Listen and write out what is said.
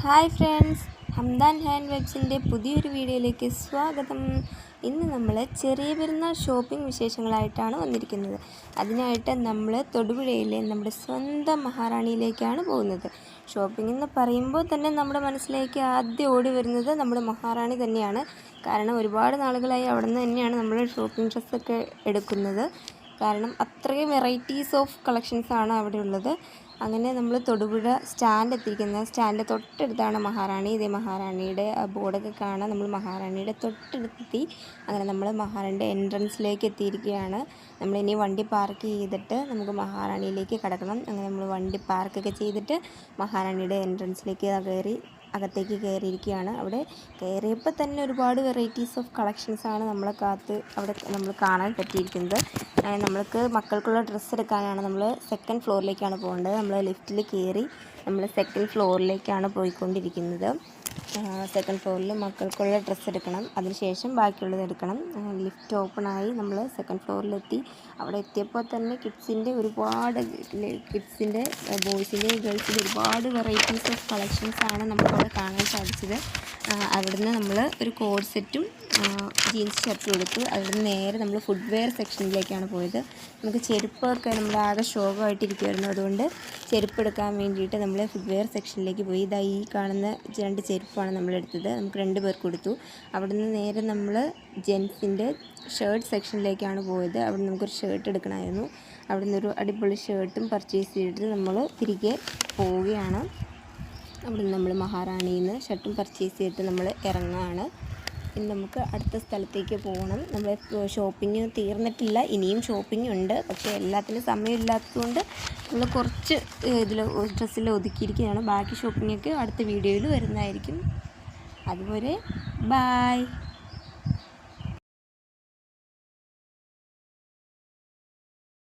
Hi friends Hamdan hand വെബ്സിന്റെ പുതിയൊരു വീഡിയോയിലേക്ക് സ്വാഗതം. ഇന്ന് നമ്മൾ ചെറിയ പെരുന്നാൾ ഷോപ്പിംഗ് വിശേഷങ്ങളായിട്ടാണ് വന്നിരിക്കുന്നത്. അതിനായിട്ട് നമ്മൾ തൊടുപുഴയിലെ നമ്മുടെ സ്വന്തം മഹാറാണിയിലേക്കാണ് പോകുന്നത്. ഷോപ്പിംഗ് എന്ന് പറയുമ്പോൾ തന്നെ നമ്മുടെ മനസ്സിലേക്ക് ആദ്യം ഓടി വരുന്നത് നമ്മുടെ മഹാറാണി തന്നെയാണ്. കാരണം ഒരുപാട് നാളുകളായി അവിടെ നിന്ന് തന്നെയാണ് നമ്മൾ ഷോപ്പിംഗ് ഡ്രസ്സൊക്കെ എടുക്കുന്നത്. കാരണം അത്രയും വെറൈറ്റീസ് ഓഫ് കളക്ഷൻസാണ് അവിടെ ഉള്ളത്. അങ്ങനെ നമ്മൾ തൊടുപുഴ സ്റ്റാൻഡ് എത്തിയിരിക്കുന്ന സ്റ്റാൻഡിന്റെ തൊട്ടടുത്താണ് മഹാറാണി. ഇതേ മഹാറാണിയുടെ ബോർഡൊക്കെ കാണാൻ നമ്മൾ മഹാറാണിയുടെ തൊട്ടടുത്തെത്തി. അങ്ങനെ നമ്മൾ മഹാറാണിയുടെ എൻട്രൻസിലേക്ക് എത്തിയിരിക്കുകയാണ്. നമ്മളിനി വണ്ടി പാർക്ക് ചെയ്തിട്ട് നമുക്ക് മഹാറാണിയിലേക്ക് കടക്കണം. അങ്ങനെ നമ്മൾ വണ്ടി പാർക്കൊക്കെ ചെയ്തിട്ട് മഹാറാണിയുടെ എൻട്രൻസിലേക്ക് കയറി അകത്തേക്ക് കയറിയിരിക്കുകയാണ്. അവിടെ കയറിയപ്പോൾ തന്നെ ഒരുപാട് വെറൈറ്റീസ് ഓഫ് കളക്ഷൻസാണ് നമ്മളെ കാത്ത് അവിടെ നമ്മൾ കാണാൻ പറ്റിയിരിക്കുന്നത്. നമ്മൾക്ക് മക്കൾക്കുള്ള ഡ്രസ്സ് എടുക്കാനാണ് നമ്മൾ സെക്കൻഡ് ഫ്ലോറിലേക്കാണ് പോകേണ്ടത്. നമ്മൾ ലിഫ്റ്റിൽ കയറി നമ്മൾ സെക്കൻഡ് ഫ്ലോറിലേക്കാണ് പോയിക്കൊണ്ടിരിക്കുന്നത്. സെക്കൻഡ് ഫ്ലോറിൽ മക്കൾക്കുള്ള ഡ്രസ്സ് എടുക്കണം. അതിനുശേഷം ബാക്കിയുള്ളത് എടുക്കണം. ലിഫ്റ്റ് ഓപ്പണായി നമ്മൾ സെക്കൻഡ് ഫ്ലോറിലെത്തി അവിടെ എത്തിയപ്പോൾ തന്നെ കിഡ്സിന്റെ ഒരുപാട് കിഡ്സിന്റെ ബോയ്സിന്റെ ഗേൾസിന്റെ ഒരുപാട് വെറൈറ്റീസ് ഓഫ് കളക്ഷൻസാണ് നമുക്കവിടെ കാണാൻ സാധിച്ചത്. അവിടുന്ന് നമ്മൾ ഒരു കോഡ് സെറ്റും ജീൻസ് ഷർട്ടും എടുത്തു അവിടുന്ന് നേരെ നമ്മൾ ഫുഡ് വെയർ സെക്ഷനിലേക്കാണ് പോയത്. നമുക്ക് ചെരുപ്പൊക്കെ നമ്മുടെ ആകെ ശോകമായിട്ടിരിക്കുമായിരുന്നു അതുകൊണ്ട് ചെരുപ്പ് എടുക്കാൻ വേണ്ടിയിട്ട് നമ്മൾ വെയർ സെക്ഷനിലേക്ക് പോയി. ഇതാ ഈ കാണുന്ന രണ്ട് ചെരുപ്പാണ് നമ്മൾ എടുത്തത് നമുക്ക് രണ്ട് പേർക്ക് കൊടുത്തു. അവിടുന്ന് നേരെ നമ്മൾ ജെൻസിന്റെ ഷർട്ട് സെക്ഷനിലേക്കാണ് പോയത്. അവിടെ നമുക്കൊരു ഷർട്ട് എടുക്കണമായിരുന്നു. അവിടെ നിന്നൊരു അടിപൊളി ഷർട്ടും പർച്ചേസ് ചെയ്തിട്ട് നമ്മൾ തിരികെ പോവുകയാണ്. അവിടെ നമ്മൾ മഹാറാണിയിൽ നിന്ന് ഷർട്ടും പർച്ചേസ് ചെയ്തിട്ട് നമ്മൾ ഇറങ്ങുകയാണ് ഇനി നമുക്ക് അടുത്ത സ്ഥലത്തേക്ക് പോകണം. നമ്മൾ ഷോപ്പിംഗ് തീർന്നിട്ടില്ല. ഇനിയും ഷോപ്പിംഗ് ഉണ്ട്. പക്ഷേ എല്ലാത്തിനും സമയമില്ലാത്തതുകൊണ്ട് നമ്മൾ കുറച്ച് ഇതിൽ ഡ്രസ്സിൽ ഒതുക്കിയിരിക്കുകയാണ്. ബാക്കി ഷോപ്പിങ്ങൊക്കെ അടുത്ത വീഡിയോയിൽ വരുന്നതായിരിക്കും. അതുപോലെ ബായ്